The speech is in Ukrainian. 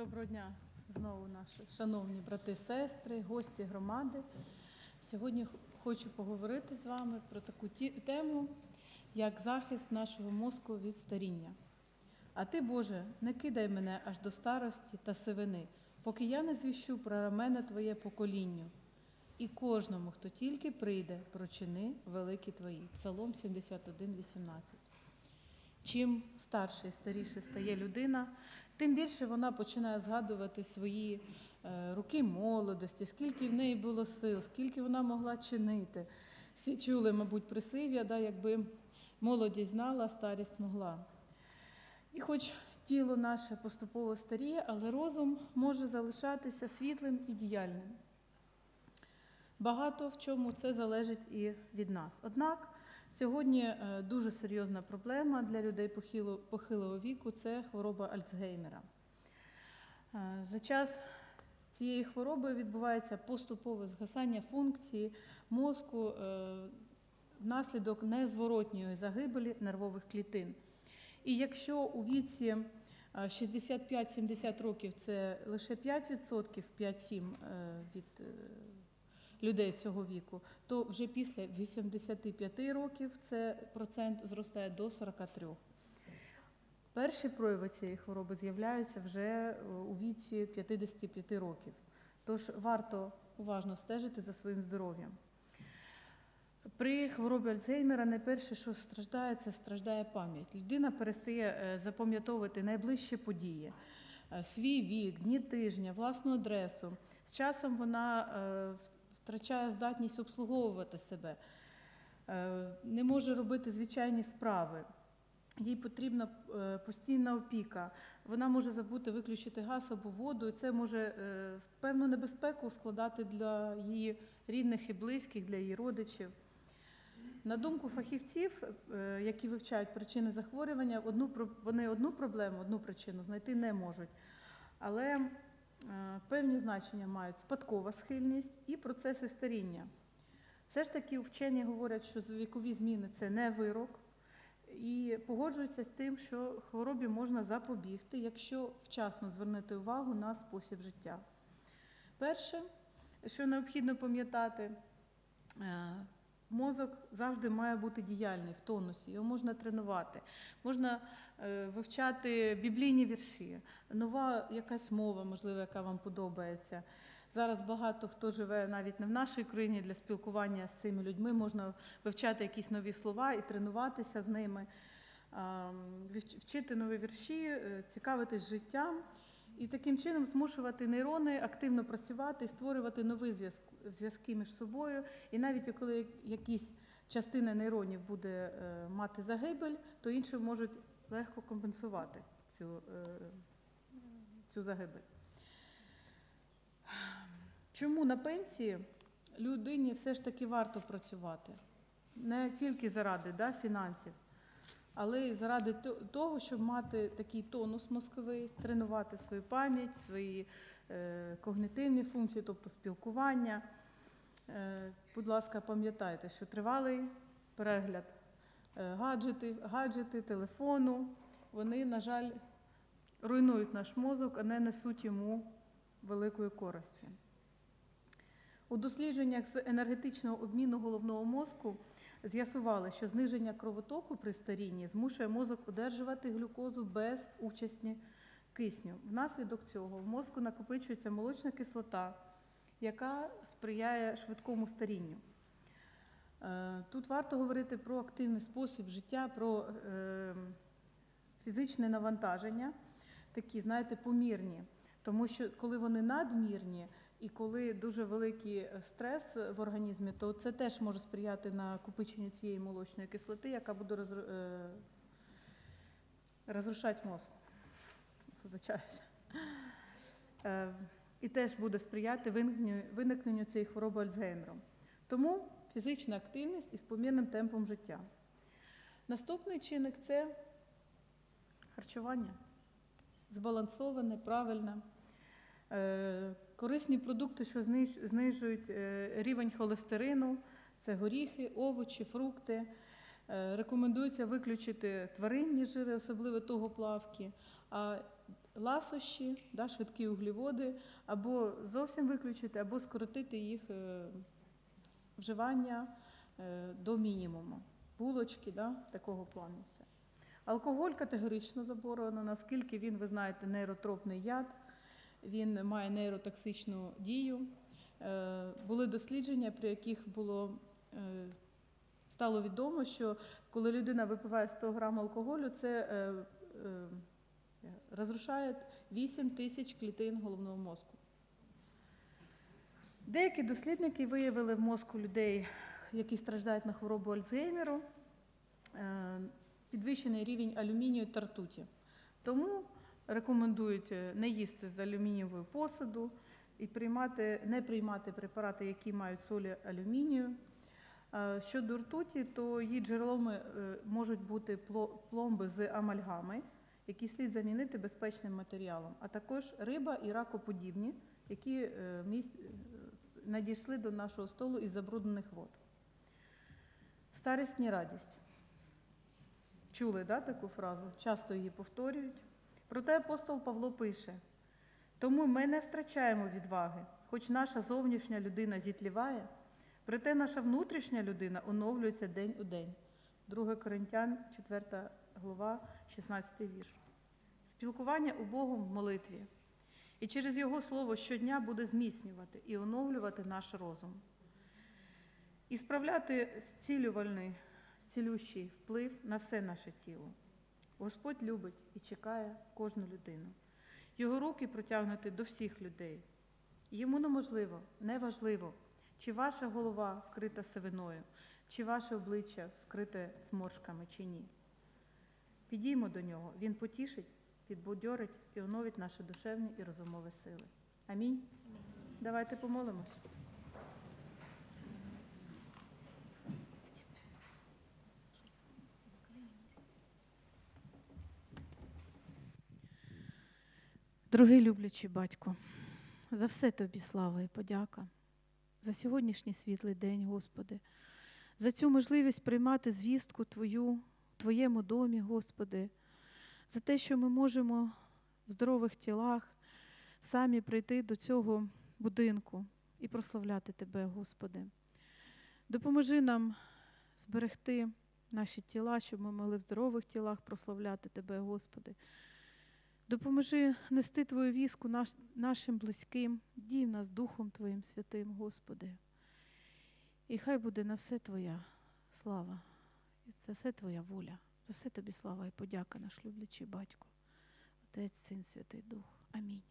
Доброго дня знову наші шановні брати, сестри, гості громади. Сьогодні хочу поговорити з вами про таку тему, як захист нашого мозку від старіння. А ти, Боже, не кидай мене аж до старості та сивини, поки я не звіщу про рамене Твоє поколінню. І кожному, хто тільки прийде, прочини великі Твої. Псалом 71, 18. Чим старше і старіше стає людина, тим більше вона починає згадувати свої е, роки молодості, скільки в неї було сил, скільки вона могла чинити. Всі чули, мабуть, прислів'я, да, якби молодість знала, старість могла. І хоч тіло наше поступово старіє, але розум може залишатися світлим і діяльним. Багато в чому це залежить і від нас. Однак сьогодні е, дуже серйозна проблема для людей похилого віку це хвороба Альцгеймера. Е, За час цієї хвороби відбувається поступове згасання функції мозку е, внаслідок незворотньої загибелі нервових клітин. І якщо у віці е, 65-70 років це лише 5%, 5-7 е, від людей цього віку, то вже після 85 років це процент зростає до 43. Перші прояви цієї хвороби з'являються вже е, у віці 55 років. Тож варто уважно стежити за своїм здоров'ям. При хворобі Альцгеймера найперше, що страждає, це страждає пам'ять. Людина перестає е, запам'ятовувати найближчі події, е, свій вік, дні тижня, власну адресу. З часом вона втрачає здатність обслуговувати себе, е, не може робити звичайні справи. Їй потрібна е, постійна опіка. Вона може забути виключити газ або воду, і це може е, певну небезпеку складати для її рідних і близьких, для її родичів. На думку фахівців, які вивчають причини захворювання, одну, вони одну проблему, одну причину знайти не можуть. Але певні значення мають спадкова схильність і процеси старіння. Все ж таки вчені говорять, що вікові зміни це не вирок, і погоджуються з тим, що хворобі можна запобігти, якщо вчасно звернути увагу на спосіб життя. Перше, що необхідно пам'ятати, е, мозок завжди має бути діяльний в тонусі, його можна тренувати, можна е, вивчати біблійні вірші, нова якась мова, можливо, яка вам подобається. Зараз багато хто живе навіть не в нашій країні для спілкування з цими людьми, можна вивчати якісь нові слова і тренуватися з ними, вчити нові вірші, е, цікавитись життям і таким чином змушувати нейрони активно працювати створювати нові зв'язк- зв'язки між собою. І навіть коли якісь частина нейронів буде е, мати загибель, то інші можуть легко компенсувати цю, е, цю загибель. Чому на пенсії людині все ж таки варто працювати? Не тільки заради да, фінансів, але й заради того, щоб мати такий тонус мозковий, тренувати свою пам'ять, свої е, когнитивні функції, тобто спілкування. Е, будь ласка, пам'ятайте, що тривалий перегляд е, гаджети, гаджети, телефону, вони, на жаль, руйнують наш мозок, а не несуть йому великої користі. У дослідженнях з енергетичного обміну головного мозку з'ясували, що зниження кровотоку при старінні змушує мозок одержувати глюкозу без участі кисню. Внаслідок цього в мозку накопичується молочна кислота, яка сприяє швидкому старінню. Е, Тут варто говорити про активний спосіб життя, про е, фізичне навантаження, такі, знаєте, помірні. Тому що коли вони надмірні і коли дуже великий е, стрес в організмі, то це теж може сприяти накопиченню цієї молочної кислоти, яка буде розру- е, розрушати мозок. Вибачаюся. Е, І теж буде сприяти виникненню цієї хвороби Альцгеймером. Тому фізична активність із помірним темпом життя. Наступний чинник це харчування. Збалансоване, правильне. Корисні продукти, що знижують е, рівень холестерину, це горіхи, овочі, фрукти. Е, Рекомендується виключити тваринні жири, особливо того плавки, а ласощі, да, швидкі угліводи, або зовсім виключити, або скоротити їх е, вживання до мінімуму. Булочки, да, такого плану все. Алкоголь категорично заборонено, наскільки він, ви знаєте, нейротропний яд, він має нейротоксичну дію. Е, Були дослідження, при яких було е, стало відомо, що коли людина випиває 100 грам алкоголю, це е, розрушає 8 тисяч клітин головного мозку. Деякі дослідники виявили в мозку людей, які страждають на хворобу Альцгеймеру, підвищений рівень алюмінію та ртуті. Тому рекомендують е, не їсти з алюмінієвою посуду і приймати, не приймати препарати, які мають солі алюмінію. Е, Щодо ртуті, то її джерелами е, можуть бути пломби з амальгами, які слід замінити безпечним матеріалом, а також риба і ракоподібні, які надійшли до нашого столу із забруднених вод. Старість не радість. Чули да, таку фразу? Часто її повторюють. Проте апостол Павло пише: тому ми не втрачаємо відваги, хоч наша зовнішня людина зітліває, проте наша внутрішня людина оновлюється день у день. 2 Коринтян, 4 глава, 16 вірш. Спілкування у Богом в молитві. І через Його слово щодня буде зміцнювати і оновлювати наш розум. І справляти зцілювальний, цілющий вплив на все наше тіло. Господь любить і чекає кожну людину. Його руки протягнуті до всіх людей. Йому неможливо, неважливо, чи ваша голова вкрита сивиною, чи ваше обличчя вкрите зморшками, чи ні. Підіймо до нього, він потішить, підбудьорить і оновить наші душевні і розумові сили. Амінь. Давайте помолимось. Дорогий люблячий батько, за все тобі слава і подяка, за сьогоднішній світлий день, Господи, за цю можливість приймати звістку Твою в Твоєму домі, Господи, за те, що ми можемо в здорових тілах самі прийти до цього будинку і прославляти Тебе, Господи. Допоможи нам зберегти наші тіла, щоб ми могли в здорових тілах прославляти Тебе, Господи. Допоможи нести Твою віску наш, нашим близьким, дій нас Духом Твоїм святим, Господи. І хай буде на все Твоя слава, і це все Твоя воля. За все тобі слава і подяка, наш люблячий батько, Отець, Син, Святий Дух. Амінь.